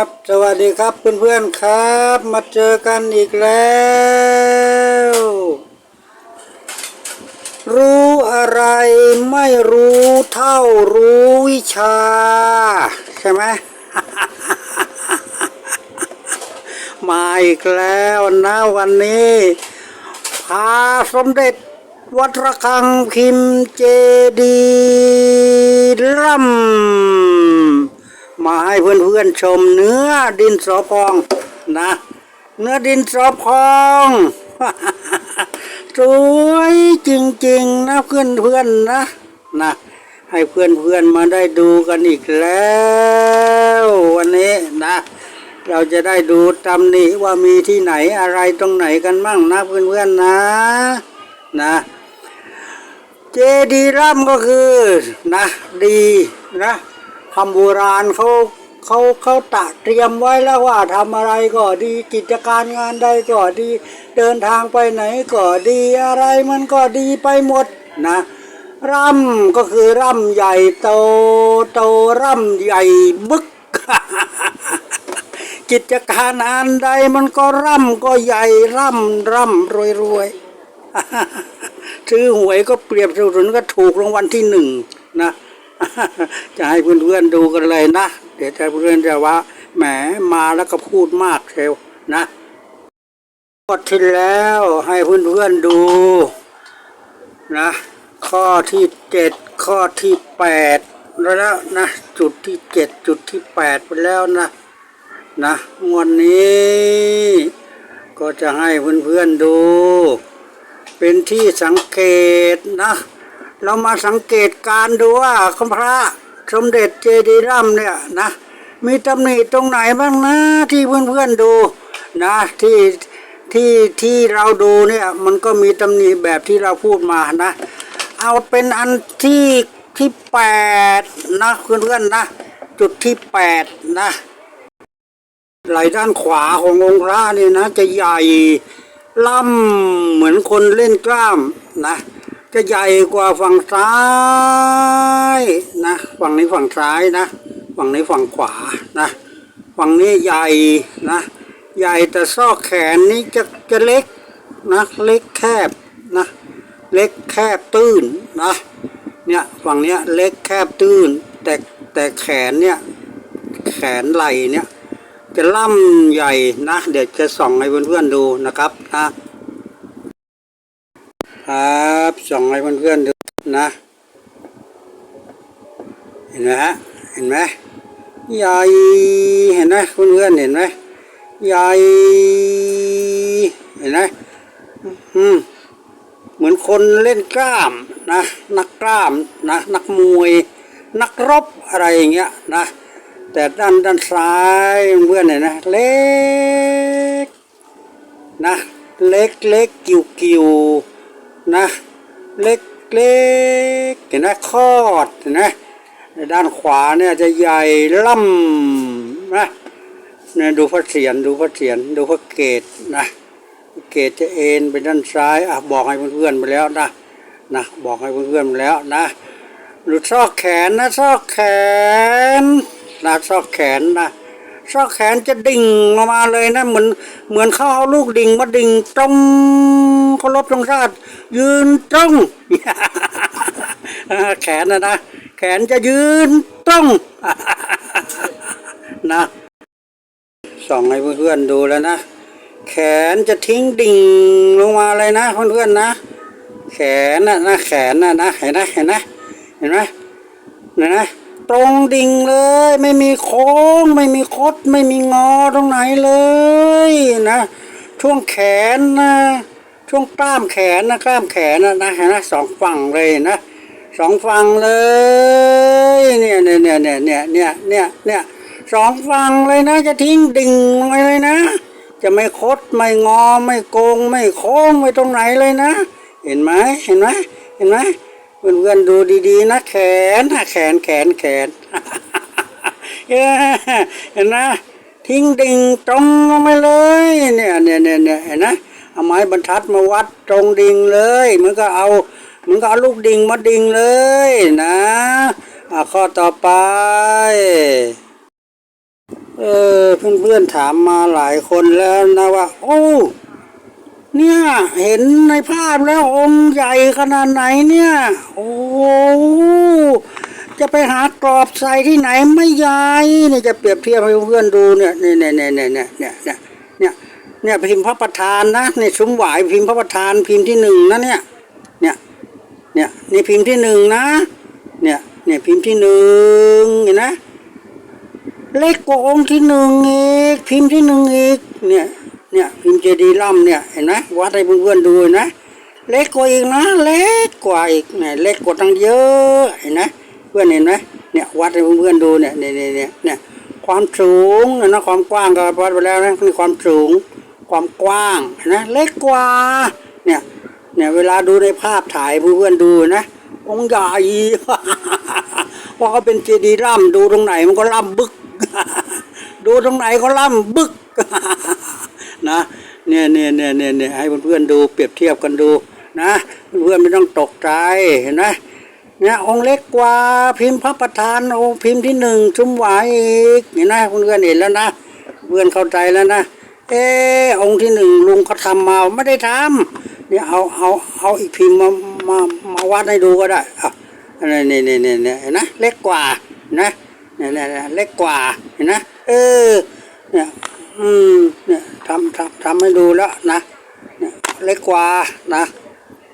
ครับสวัสดีครับเพื่อนๆครับ มาเจอกันอีกแล้ว รู้อะไรไม่รู้เท่ารู้วิชา ใช่ไหมมาอีกแล้วนะวันนี้ พาสมเด็จวัดระฆังพิมพ์เจดีร่ำ มาให้เพื่อนๆชมเนื้อดินสอพองนะ เนื้อดินสอพอง สวยจริงๆนะเพื่อนๆนะนะให้เพื่อนๆมาได้ดูกันอีกแล้ว วันนี้นะ เราจะได้ดูตำหนิว่ามีที่ไหนอะไรตรงไหนกันมั่งนะเพื่อนๆนะนะเจดีร่ำก็คือนะดีนะ คำโบราณเขาเขาเขาตะเตรียมไว้แล้วว่าทำอะไรก็ดีกิจการงานใดก็ดี เดินทางไปไหนก็ดีอะไรมันก็ดีไปหมดนะร่ำก็คือร่ำใหญ่โตโตร่ำใหญ่บึก กิจการอันใดมันก็ร่ำก็ใหญ่ร่ำร่ำรวยรวยซื้อหวยก็เปรียบเสมือนก็ถูกรางวัลที่หนึ่งนะ จะให้เพื่อนๆดูกันเลยนะ เดี๋ยวจะเพื่อนจะว่าแหมมาแล้วก็พูดมากเชลนะข้อที่แล้วให้เพื่อนๆดูนะ ข้อที่เจ็ดข้อที่แปดแล้วนะจุดที่เจ็ดจุดที่แปดไปแล้วนะนะวันนี้ ก็จะให้เพื่อนๆดู เป็นที่สังเกตนะ เรามาสังเกตการดูว่าคุณพระสมเด็จเจดีย์ร่ำเนี่ยนะ มีตำหนิตรงไหนบ้างนะที่เพื่อนๆดูนะที่ที่ที่เราดูเนี่ยมันก็มีตำหนิแบบที่เราพูดมานะ เอาเป็นอันที่ที่แปดนะเพื่อนๆนะ จุดที่แปดนะไหลด้านขวาขององค์พระนี่นะ จะใหญ่ล่ำเหมือนคนเล่นกล้ามนะ จะใหญ่กว่าฝั่งซ้ายนะฝั่งนี้ฝั่งซ้ายนะ ฝั่งนี้ฝั่งขวานะฝั่งนี้ใหญ่นะ ใหญ่แต่ซอกแขนนี้จะจะเล็กนะเล็กแคบนะเล็กแคบตื้นนะเนี่ยฝั่งเนี้ยเล็กแคบตื้น แต่แต่แขนเนี่ยแขนไหล่เนี่ยจะล่ำใหญ่นะ เดี๋ยวจะส่องให้เพื่อนๆดูนะครับนะ ครับส่องให้เพื่อนๆดูนะ เห็นไหมฮะเห็นไหมใหญ่เห็นไหมเพื่อนๆเห็นไหมใหญ่เห็นไหมอืมเหมือนคนเล่นกล้ามนะนักกล้ามนะนักมวย นักรบอะไรอย่างเงี้ยนะแต่ด้านด้านซ้ายเพื่อนเนี่ยนะเล็กนะเล็กเล็กกิวกิว นะ เล็กเล็กเห็นไหมคอดเห็นไหมด้านขวาเนี่ยจะใหญ่ล่ำนะเนี่ยดูพระเศียรดูพระเศียรดูพระเกศนะเกศจะเอ็นไปด้านซ้ายอะบอกให้เพื่อนๆไปแล้วนะนะบอกให้เพื่อนๆไปแล้วนะดูซอกแขนนะซอกแขนนะซอกแขนนะซอกแขนจะดิ่งลงมาเลยนะเหมือนเหมือนเขาเอาลูกดิ่งมาดิ่งตรง เขารบตรงชาติ ยืนตรงแขนนะนะ แขนจะยืนตรงนะส่องให้เพื่อนๆดูแล้วนะ แขนจะทิ้งดิ่งลงมาเลยนะเพื่อนๆนะ แขนน่ะนะแขนน่ะนะเห็นไหมเห็นไหมเห็นไหมเห็นไหมตรงดิ่งเลย ไม่มีโค้ง ไม่มีคด ไม่มีงอตรงไหนเลยนะ ช่วงแขนนะ ช่วงกล้ามแขนนะกล้ามแขนนะนะเห็นไหมสองฝั่งเลยนะสองฝั่งเลยเนี่ยเนี่ยเนี่ยเนี่ยเนี่ยเนี่ยเนี่ยเนี่ยสองฝั่งเลยนะ จะทิ้งดิ่งลงไปเลยนะ จะไม่คดไม่งอไม่โกง ไม่โค้งไม่ตรงไหนเลยนะ เห็นไหมเห็นไหมเห็นไหมเพื่อนๆดูดีๆนะแขนนะแขนแขนแขนเห็นไหมทิ้งดิ่งตรงลงไปเลย เนี่ยเนี่ยเนี่ยเนี่ยเห็นไหม เอาไม้บรรทัดมาวัดตรงดิ่งเลยเหมือนก็เอาเหมือนก็เอาลูกดิ่งมาดิ่งเลยนะอะข้อต่อไป เออเพื่อนๆถามมาหลายคนแล้วนะว่า โอ้เนี่ยเห็นในภาพแล้วองค์ใหญ่ขนาดไหนเนี่ย โอ้จะไปหากรอบใส่ที่ไหนไม่ใหญ่เนี่ยจะเปรียบเทียบให้เพื่อนๆดูเนี่ยเนี่ยเนี่ยเนี่ยเนี่ยเนี่ย เนี่ยพิมพ์พระประธานนะเนี่ยซุ้มหวายพิมพ์พระประธานพิมพ์ที่หนึ่งนะเนี่ยเนี่ยเนี่ยนี่พิมพ์ที่หนึ่งนะ เนี่ยเนี่ยพิมพ์ที่หนึ่งเห็นนะเล็กกองที่หนึ่งอีกพิมพ์ที่หนึ่งอีกเนี่ยเนี่ยพิมพ์เจดีล่ำเนี่ยเห็นไหมวัดให้เพื่อนๆดูเห็นะ เล็กกว่าอีกนะ เล็กกว่าอีกเนี่ยเล็กกว่าตั้งเยอะเห็นไหมเพื่อนเห็นไหมเนี่ยวัดให้เพื่อนๆดูเนี่ยเนี่ยเนี่ยเนี่ยความสูงเนี่ยนะความกว้างก็วัดไปแล้วนะคือความสูง ความกว้างเห็นไหมเล็กกว่าเนี่ยเนี่ยเวลาดูในภาพถ่ายเพื่อนๆดูนะองค์ใหญ่เพราะเขาเป็นเจดีย์ล่ำดูตรงไหนมันก็ล่ำบึก ดูตรงไหนก็ล่ำบึกนะเนี่ยเนี่ยเนี่ยเนี่ยเนี่ยให้เพื่อนๆดูเปรียบเทียบกันดูนะเพื่อนๆไม่ต้องตกใจเห็นไหมเนี่ยองค์เล็กกว่าพิมพ์พระประธานองค์พิมพ์ที่หนึ่งชุ่มหวายอีกเห็นไหมเพื่อนๆเห็นแล้วนะเพื่อนเข้าใจแล้วนะ เออองค์ที่หนึ่งลุงเขาทำมาไม่ได้ทำเนี่ยเอาเอาเอาอีกพิมพ์มามามาวัดให้ดูก็ได้อะนี่นี่นี่นี่นี่เห็นไหมเล็กกว่านะเนี่ยเนี่ยเล็กกว่าเห็นไหมเออเนี่ยอืมเนี่ยทำทำทำให้ดูแล้วนะเนี่ยเล็กกว่านะ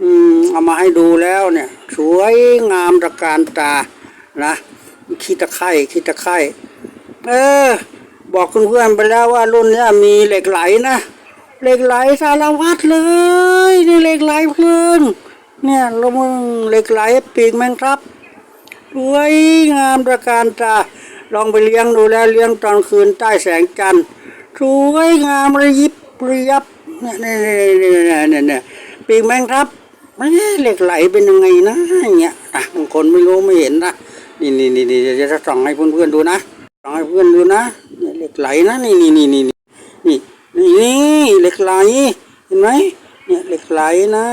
อืมเอามาให้ดูแล้วเนี่ย สวยงามตะการตานะขี้ตะไคร่ขี้ตะไคร่เออ บอกเพื่อนๆไปแล้วว่ารุ่นนี้มีเหล็กไหลนะเหล็กไหลสารวัตรเลยนี่เหล็กไหลเพื่อนเนี่ยลงเหล็กไหลปีกแมงครับสวยงามตระการตาลองไปเลี้ยงดูแลเลี้ยงตอนคืนใต้แสงจันทร์สวยงามระยิบระยับเนี่ยเนี่ยเนี่ยเนี่ยเนี่ยปีกแมงครับเอ๊เหล็กไหลเป็นยังไงนะเงี้ยนะบางคนไม่รู้ไม่เห็นนะนี่นี่นี่จะส่องให้เพื่อนๆดูนะส่องให้เพื่อนดูนะ เนี่ยเหล็กไหลนะนี่นี่นี่นี่นี่นี่นี่เหล็กไหลเห็นไหมเนี่ยเหล็กไหลนะ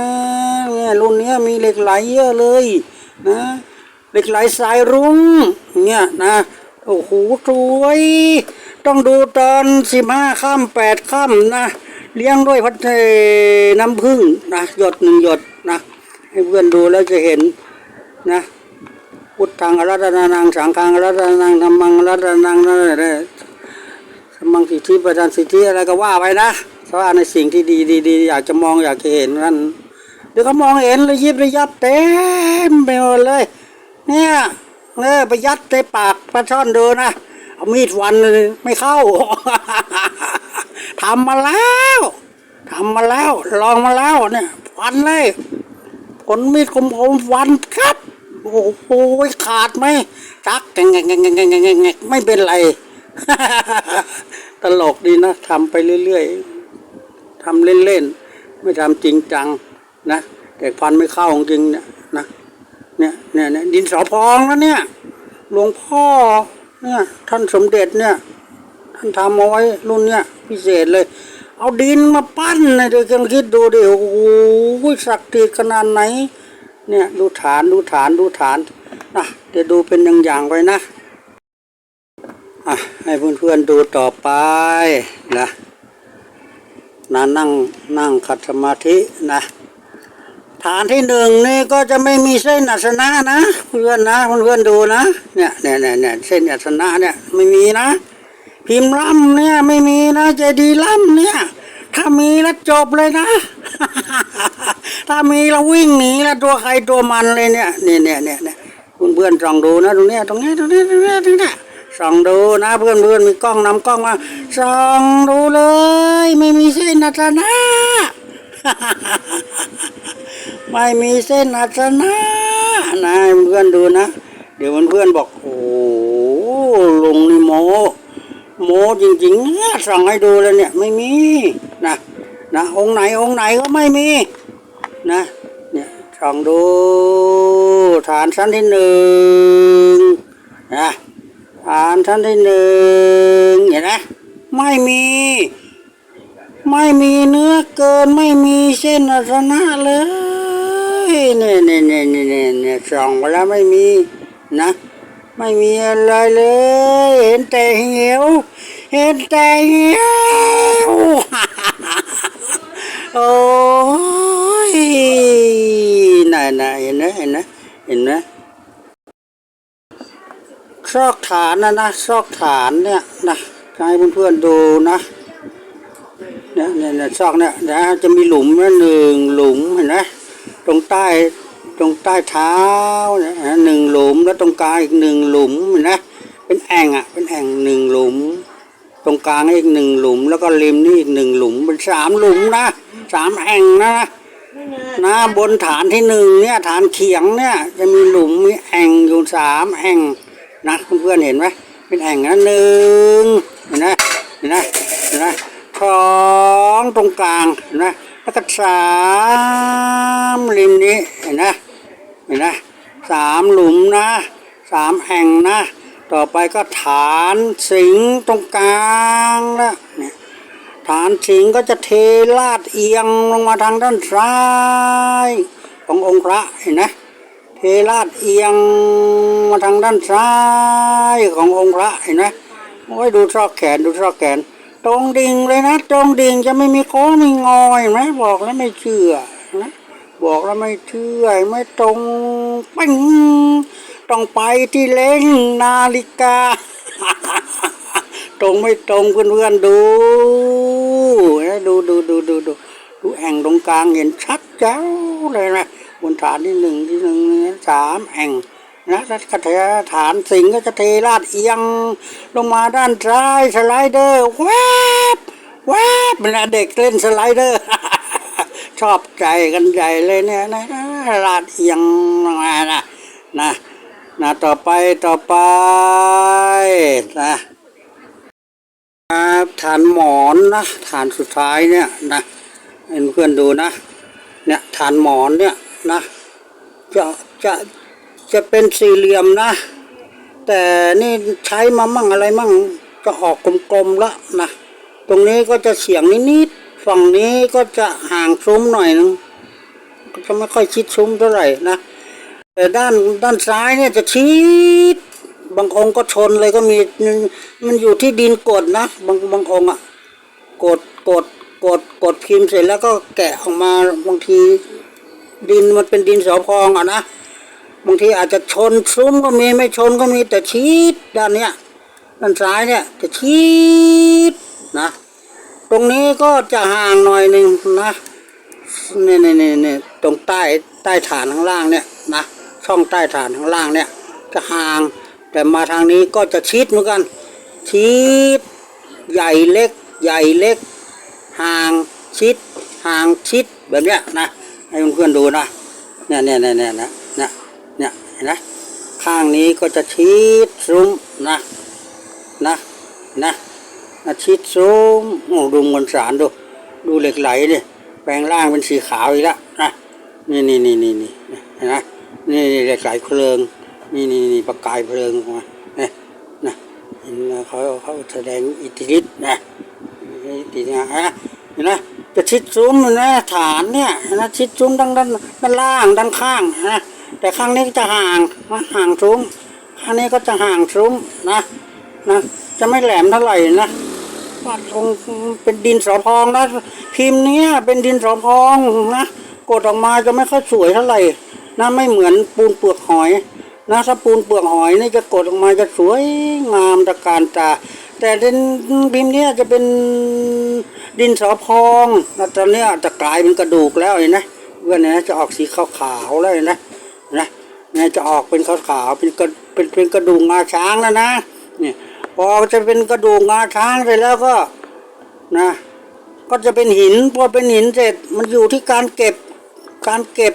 เนี่ยรุ่นเนี้ยมีเหล็กไหลเยอะเลยนะเหล็กไหลสายรุ้งเนี่ยนะโอ้โหสวยต้องดูตอนสิบห้าค่ำแปดค่ำนะเลี้ยงด้วยพัดเทน้ำผึ้งนะหยดหนึ่งหยดนะให้เพื่อนดูแล้วจะเห็นนะพุทธังอรัตนานังสังฆังอรัตนานังธรรมังอรัตนานังนั่นแหละ สมังสิทธิประทานสิทธิอะไรก็ว่าไปนะเพราะว่าในสิ่งที่ดีดีอยากจะมองอยากจะเห็นนั่นเดี๋ยวก็มองเห็นระยิบระยับเต็มไปหมดเลย เนี่ยเออไปยัดในปากปลาช่อนดูนะเอามีดฟันเลยไม่เข้าทำมาแล้วทำมาแล้ว ลองมาแล้วเนี่ยฟันเลยผลมีดคมคมๆฟันครับ โอ้โหขาดไหมจักแงงแงงแงงแงงแงงแงงไม่เป็นไร ตลกดีนะทำไปเรื่อยๆทำเล่นๆ ไม่ทำจริงจังนะแต่ฟันไม่เข้าของจริงเนี่ยนะเนี่ยเนี่ยเนี่ยดินสอพองแล้วเนี่ย หลวงพ่อเนี่ยท่านสมเด็จเนี่ย ท่านทำเอาไว้รุ่นเนี่ยพิเศษเลย เอาดินมาปั้นนะเดี๋ยวกันคิดดูดิโอ้โหศักดิ์สิทธิ์ขนาดไหน เนี่ยดูฐานดูฐานดูฐานนะเดี๋ยวดูเป็นอย่างอย่างๆไปนะ อะให้เพื่อนๆดูต่อไปนะนะนั่งนั่งขัดสมาธินะ ฐานที่หนึ่งนี่ก็จะไม่มีเส้นอัศนะนะเพื่อนนะเพื่อนๆดูนะเนี่ยเนี่ยเนี่ยเนี่ยเส้นอัศนะเนี่ยไม่มีนะ พิมพ์ล่ำเนี่ยไม่มีนะเจดีล่ำเนี่ย ถ้ามีแล้วจบเลยนะ ถ้ามีแล้ววิ่งหนีแล้วตัวใครตัวมันเลยเนี่ยเนี่ยเนี่ยเนี่ยเนี่ยเพื่อนๆส่องดูนะตรงเนี้ยตรงเนี้ยตรงเนี้ยตรงเนี้ยตรงเนี้ย ส่องดูนะเพื่อนเพื่อนมีกล้องนำกล้องมาส่องดูเลย ไม่มีเส้นอัศนะไม่มีเส้นอัศนะนะเพื่อนดูนะ เดี๋ยวเพื่อนๆบอกโอ้ลุงนี่โมโมจริงๆเนี่ยสั่งให้ดูเลยเนี่ยไม่มีนะนะองค์ไหนองค์ไหนก็ไม่มีนะเนี่ยส่องดูฐานชั้นที่หนึ่งนะ ฐานชั้นที่หนึ่งเห็นไหมไม่มี ไม่มีเนื้อเกินไม่มีเส้นอัศนะเลยเนี่ยเนี่ยเนี่ยเนี่ยเนี่ยเนี่ส่องไปแล้วไม่มีนะ ไม่มีอะไรเลย เห็นแต่เหวเห็นแต่เหี้ยวโอ้ยน่ะน่ะเห็นไหมเห็นไหมเห็นไหม ซอกฐานนะนะซอกฐานเนี่ยนะให้เพื่อนๆดูนะเนี่ยเนี่ยเนี่ยซอกเนี่ยนะจะมีหลุมนะหนึ่งหลุมเห็นไหมตรงใต้ตรงใต้เท้าเนี่ยนะหนึ่งหลุมแล้วตรงกลางอีกหนึ่งหลุมเห็นไหมเป็นแอ่งอะเป็นแอ่งหนึ่งหลุม ตรงกลางอีกหนึ่งหลุม แล้วก็ริมนี่อีกหนึ่งหลุมเป็นสามหลุมนะสามแอ่งนะนะบนฐานที่หนึ่งเนี่ยฐานเขียงเนี่ยจะมีหลุมมีแอ่งอยู่สามแอ่ง นะเพื่อนๆเห็นไหมเป็นแอ่งนะหนึ่งเห็นไหมเห็นไหมเห็นไหมสองตรงกลางเห็นไหมแล้วก็สามริมนี้เห็นไหมเห็นไหมสามหลุมนะสามแอ่งนะ ต่อไปก็ฐานสิงตรงกลางแล้วเนี่ยฐานสิงก็จะเทลาดเอียงลงมาทางด้านซ้ายขององค์พระเห็นไหม เทลาดเอียงมาทางด้านซ้ายขององค์พระเห็นไหมโอ้ยดูซอกแขนดูซอกแขน ตรงดิ่งเลยนะ ตรงดิ่งจะไม่มีโค้งไม่งอยเห็นไหมบอกแล้วไม่เชื่อนะบอกแล้วไม่เชื่อไม่ตรงปิ้งต้องไปที่เล้งนาฬิกา ตรงไม่ตรงเพื่อนๆดูดูดูดูดูดูดูแอ่งตรงกลางเห็นชัดแจ๋วเลยนะ บนฐานที่หนึ่งที่หนึ่งสามแอ่งนะแล้วก็เทฐานสิงห์ก็จะเทลาดเอียง ลงมาด้านซ้ายสไลเดอร์แวบแวบเป็นเด็กเล่นสไลเดอร์ ชอบใจกันใหญ่เลยเนี่ยนะลาดเอียงลงมานะนะนะต่อไปต่อไปนะฐานหมอนนะฐานสุดท้ายเนี่ยนะเพื่อนดูนะ เนี่ยฐานหมอนเนี่ย นะจะจะจะเป็นสี่เหลี่ยมนะ แต่นี่ใช้มามั่งอะไรมั่งจะออกกลมๆล้วนะตรงนี้ก็จะเฉียงนิดๆฝั่งนี้ก็จะห่างซุ้มหน่อยนึงก็จะไม่ค่อยชิดซุ้มเท่าไหร่นะแต่ด้านด้านซ้ายเนี่ยจะชิดบางองค์ก็ชนเลยก็มีมันอยู่ที่ดินกดนะบางบางองค์อะกดกดกดกดพิมพ์เสร็จแล้วก็แกะออกมาบางที ดินมันเป็นดินสอพองอะนะบางทีอาจจะชนซุ้มก็มีไม่ชนก็มีแต่ชีดด้านเนี้ยด้านซ้ายเนี่ยจะชีดนะ ตรงนี้ก็จะห่างหน่อยหนึ่งนะเนี่ยเนี่ยเนี่ยเนี่ตรงใต้ใต้ฐานข้างล่างเนี่ยนะช่องใต้ฐานข้างล่างเนี่ยจะห่าง แต่มาทางนี้ก็จะชิดเหมือนกัน ชิด ใหญ่เล็ก ใหญ่เล็ก ห่างชิด ห่างชิดแบบเนี้ยนะ ให้เพื่อนๆดูนะเนี่ยเนี่ยเนี่ยเนี่ยนะเนี่ยเนี่ยเห็นไหมข้างนี้ก็จะชิดซุ้มนะนะนะนะชิดซุ้มโอ้ดูมวลสารดู ดูเหล็กไหลเนี่ยแปลงร่างเป็นสีขาวอีกแล้วนะนี่นี่นี่นี่นี่เห็นไหมนี่เหล็กไหลเพลิง นี่นี่นี่ประกายเพลิงออกมาเนี่ยนะเห็นไหมเขาเขาแสดงอิทธิฤทธิ์นะอิทธิฤทธิ์นะ ห็นไหมจะชิดซุ้มนะฐานเนี่ยนะชิดซุ้มด้านด้านด้านล่างด้านข้างนะแต่ข้างนี้จะห่างนะห่างซุ้มข้างนี้ก็จะห่างซุ้มนะนะจะไม่แหลมเท่าไหร่นะวาดองเป็นดินสอพองนะพิมพ์เนี้ยเป็นดินสอพองนะกดออกมาจะไม่ค่อยสวยเท่าไหร่นะไม่เหมือนปูนเปลือกหอยนะถ้าปูนเปลือกหอยนี่จะกดออกมาจะสวยงามตะการตาแต่ดินพิมพ์เนี้ยจะเป็น ดินสอพองแล้วตอนนี้จะกลายเป็นกระดูกแล้วเห็นไหมเพื่อนนะจะออกสีขาวๆแล้วเห็นไหมนะนี่จะออกเป็นขาวๆเป็นกระเป็นเป็นกระดูกงาช้างแล้วนะนี่พอจะเป็นกระดูกงาช้างเสร็จแล้วก็นะ ก็จะเป็นหินพอเป็นหินเสร็จมันอยู่ที่การเก็บการเก็บ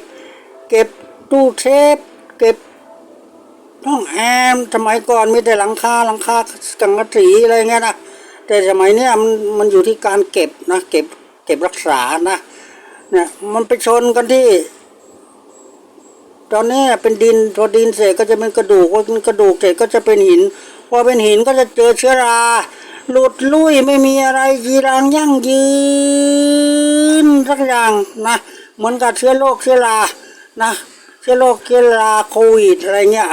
เก็บตู้เทปเก็บห้องแอมสมัยก่อนมีแต่หลังคาหลังคากังกะสีอะไรเงี้ยนะ แต่สมัยเนี้ยมันมันอยู่ที่การเก็บนะเก็บเก็บรักษานะเนี่ยมันไปชนกันที่ ตอนนี้เป็นดินพอดินเสร็จก็จะเป็นกระดูกพอกระดูกเสร็จก็จะเป็นหินพอเป็นหินก็จะเจอเชื้อราหลุดลุ่ยไม่มีอะไรยีรางยั่งยืนสักอย่างนะเหมือนกับเชื้อโรคเชื้อรานะเชื้อโรคเชื้อราโควิดอะไรเงี้ย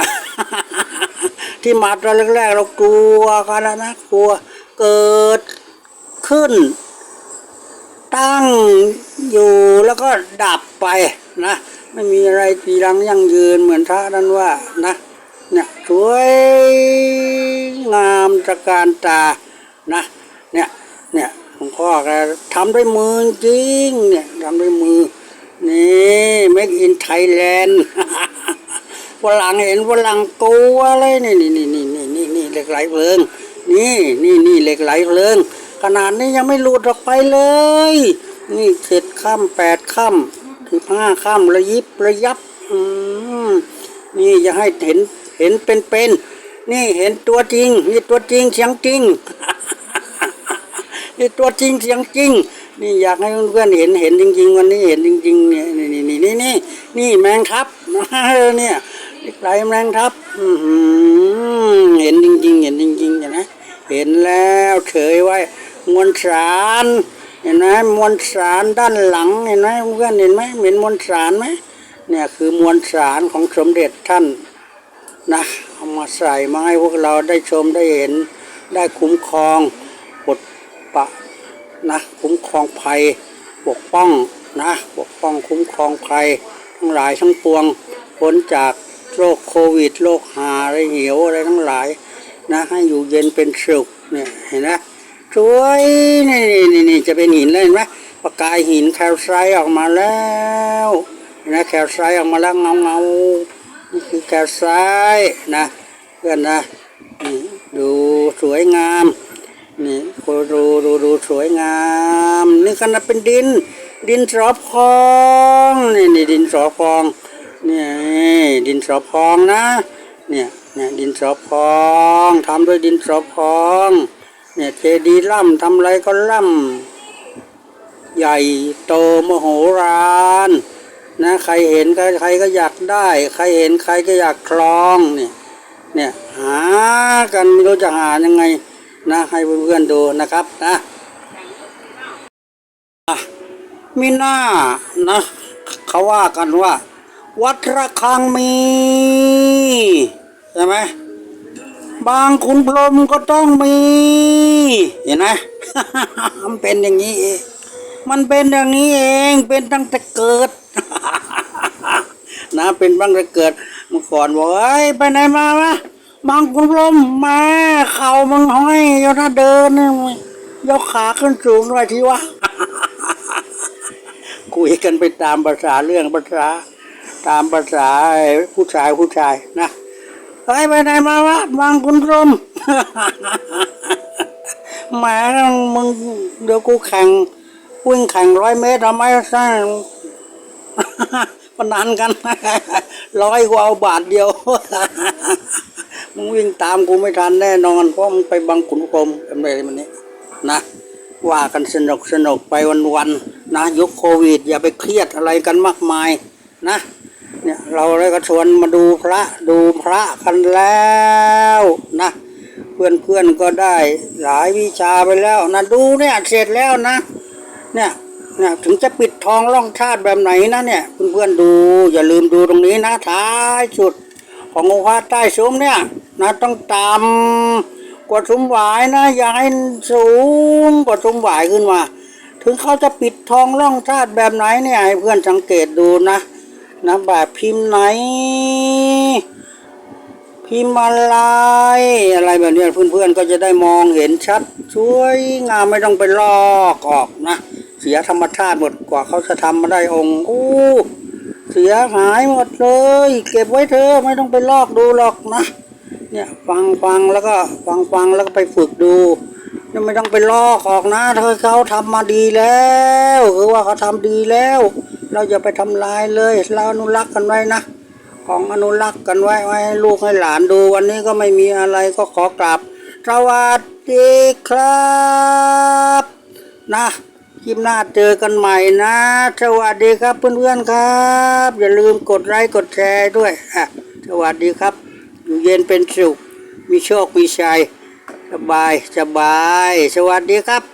ที่มาตอนแรกๆเรากลัวกันนะนะกลัว เกิดขึ้น ตั้งอยู่แล้วก็ดับไปนะ ไม่มีอะไรปีรังยั่งยืนเหมือนพระนั้นว่านะเนี่ยสวยงามตะการตานะเนี่ยเนี่ยหลวงพ่อแกทำด้วยมือจริงเนี่ยทำด้วยมือ นี่ make in Thailand ฝรั่งเห็นฝรั่งกลัวเลยนี่นี่นี่นี่นี่นี่นี่เหล็กไหลเพลิง นี่นี่นี่เหล็กไหลเพลิงขนาดนี้ยังไม่หลุดออกไปเลย นี่เจ็ดค่ำแปดค่ำสิบห้าค่ำระยิบระยับอืมนี่จะให้เห็นเห็นเป็นเป็นนี่เห็นตัวจริงนี่ตัวจริงเสียงจริงนี่ตัวจริงเสียงจริง นี่อยากให้เพื่อนเห็นเห็นจริง ๆ วันนี้เห็นจริงๆเนี่ยนี่นี่นี่นี่นี่แมงทับเนี่ยไหลแมงทับเห็นจริง ๆ เห็นจริงๆเห็นไหม เห็นแล้วเฉยไว้ มวลสาร เห็นไหมมวลสารด้านหลังเห็นไหมเพื่อนเห็นไหมเห็นมวลสารไหมเนี่ยคือมวลสารของสมเด็จท่านนะเอามาใส่มาให้พวกเราได้ชมได้เห็นได้คุ้มครองปดปะนะคุ้มครองภัยปกป้องนะปกป้องคุ้มครองภัยทั้งหลายทั้งปวงพ้นจากโรคโควิดโรคหาอะไรเหี่ยวอะไรทั้งหลาย นะให้อยู่เย็นเป็นสุขเนี่ยเห็นไหมสวยนี่นี่นี่นจะเป็นหินเลยเห็นไหมประกายหินแคลไซต์ออกมาแล้วเห็นไหมแคลไซต์ออกมาแล้วเงาเงานี่คือแกวซ้ายนะเพื่อนนะนี่ดูสวยงามนี่ดูดูดูสวยงามนี่ขนาดเป็นดิน ดินสอพองนี่นี่ดินสอพองเนี่ยดินสอพองนะเนี่ย เนี่ยดินสอพองทำด้วยดินสอพอง เนี่ยเจดีล่ำทำอะไรก็ล่ำใหญ่โตมโหฬารนะใครเห็นก็ใครก็อยากได้ ใครเห็นใครก็อยากคลองเนี่ยเนี่ยหากันไม่รู้จะหายังไงนะให้เพื่อนๆดูนะครับนะอะมีหน้านะเขาว่ากันว่า วัดระฆังมี ใช่ไหมบางคุณพรมก็ต้องมี เห็นไหมมันเป็นอย่างนี้เองมันเป็นอย่างนี้เองเป็นตั้งแต่เกิด นะเป็นตั้งแต่เกิดเมื่อก่อนบอกเอ้ยไปไหนมาวะบางคุณพรมมาเข่ามึงห้อยยถ้าเดินยมึงยกขาขึ้นสูงหน่อยทีวะคุยกันไปตามภาษาเรื่องภาษาตามภาษาผู้ชายผู้ชายนะ เฮ้ยไปไหนมาวะบางคุณรมแหมมึงเดี๋ยวกูแข่งวิ่งแข่งร้อยเมตรทำไมใช่พนันกันร้อยกูเอาบาทเดียว มึงวิ่งตามกูไม่ทันแน่นอนเพราะมึงไปบังขุนพรมอะไรมันนี้นะว่ากันสนุกสนุกไปวันๆนะยุคโควิด อย่าไปเครียดอะไรกันมากมายนะ เนี่ยเราเลยก็ชวนมาดูพระดูพระกันแล้วนะ เพื่อนเพื่อนก็ได้หลายวิชาไปแล้วนะดูเนี่ยเสร็จแล้วนะ เนี่ยเนี่ยถึงจะปิดทองล่องชาติแบบไหนนะเนี่ยเพื่อนเพื่อนดู อย่าลืมดูตรงนี้นะท้ายสุด ขององค์พระใต้ซุ้มเนี่ยนะต้องตามกว่าซุ้มหวายนะอย่าให้สูงกว่าซุ้มหวายขึ้นมา ถึงเขาจะปิดทองล่องชาติแบบไหนเนี่ยให้เพื่อนสังเกตดูนะ นะแบบพิมพ์ไหน พิมพ์อะไร อะไรแบบนี้เพื่อนๆก็จะได้มองเห็นชัดสวยงามไม่ต้องไปลอกออกนะ เสียธรรมชาติหมดกว่าเขาจะทำมาได้องค์อู้เสียหายหมดเลย เก็บไว้เถอะไม่ต้องไปลอกดูหรอกนะเนี่ยฟังฟังแล้วก็ฟังฟังแล้วก็ไปฝึกดูเนี่ยไม่ต้องไปลอกออกนะถ้าเขาทำมาดีแล้ว คือว่าเขาทำดีแล้ว เราอย่าไปทำลายเลย เราอนุรักษ์กันไว้นะ ของอนุรักษ์กันไว้ไว้ให้ลูกให้หลานดู วันนี้ก็ไม่มีอะไรก็ขอกราบสวัสดีครับ นะคลิปหน้าเจอกันใหม่นะ สวัสดีครับเพื่อนๆครับ อย่าลืมกดไลค์กดแชร์ด้วยอะสวัสดีครับ อยู่เย็นเป็นสุข มีโชคมีชัย สบายสบาย สวัสดีครับ